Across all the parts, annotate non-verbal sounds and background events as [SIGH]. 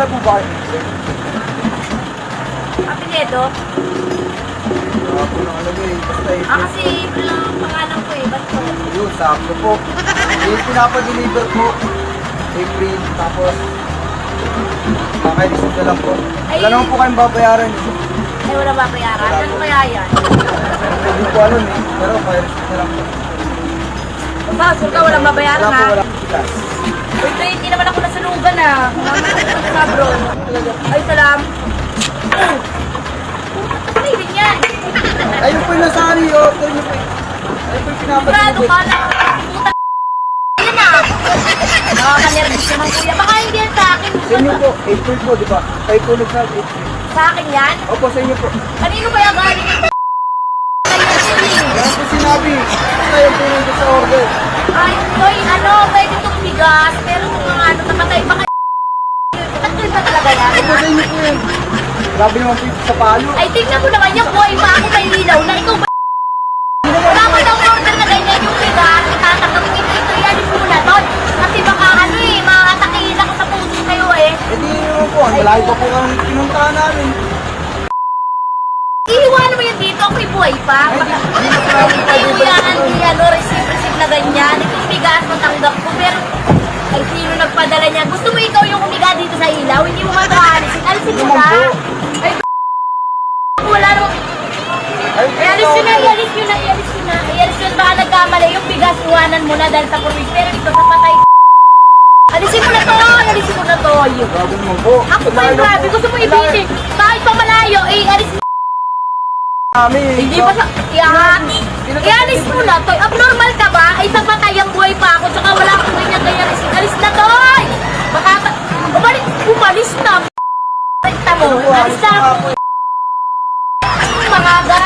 kilala po ba? Apinedo? Wala po nang alam eh. Basta Ah, April. kasi April lang ang pangalan ko eh. Ba't to? Yun, sakto po. Yung pinapa-deliver po. April, tapos kakailisip na lang po. Wala Ay. naman po kayong babayaran. Ay, wala ba bayaran? Ano kaya yan? Hindi ko alam eh. Pero kakailisip na lang po. Basta, sure ka walang babayaran Wala po, ha? wala po. Uy, Tay, hindi naman ako nasalugan ah. Sa bro. Ay, salam. Ano yun yan? Ayun po yung nasari, oh. Ito yun po. Ayun po yung Sigurado ka na. Puta yan ah. Nakakanervous naman kuya. Baka hindi yan sa akin. Sa inyo po, April po, di ba? Kayo po nagsabi. Sa akin yan? Opo, sa inyo po. Kanino kaya galing ito? Yan po sinabi. Kayo po nandun sa order. Ay, boy, ano, pwede itong Po yan. Grabe naman po sa palo. Ay, tingnan mo naman yung boy pa ako may lilaw na ikaw ba? Ko daw order na ganyan yung bigas. Itatanggap ko ito, yan yung muna doon. Kasi baka ano eh, makakatakihin ako sa puso kayo eh. Eh di naman po, ang malayo pa po ang pinuntahan namin. Iiwanan mo yan dito, ako'y buhay pa. Hindi mo yan, hindi ano, receive, receive na ganyan. Itong bigas, matanggap ko. Pero, ay, sino nagpadala niya? Gusto mo ikaw yung umiga mo po. Ay, [LAUGHS] wala naman. Ialis nyo na, ialis nyo na, ialis nyo na. Ialis na, baka nagkamali. Yung bigas, iwanan mo na dahil sa kurwis. Pero ito sa patay. Alisin mo na to, alisin mo na to. Grabe naman po. Ako pa yung grabe, gusto mo ibitin. Kahit pa malayo, eh, alis mo. Namin. Hindi pa sa... Yan. Ialis mo na to. Abnormal ka ba? Ay, sa patay ang buhay pa ako. Tsaka wala akong ganyan ganyan. Alis, alis na to. Na. Mga ga...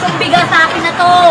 Sumbiga sa akin na to.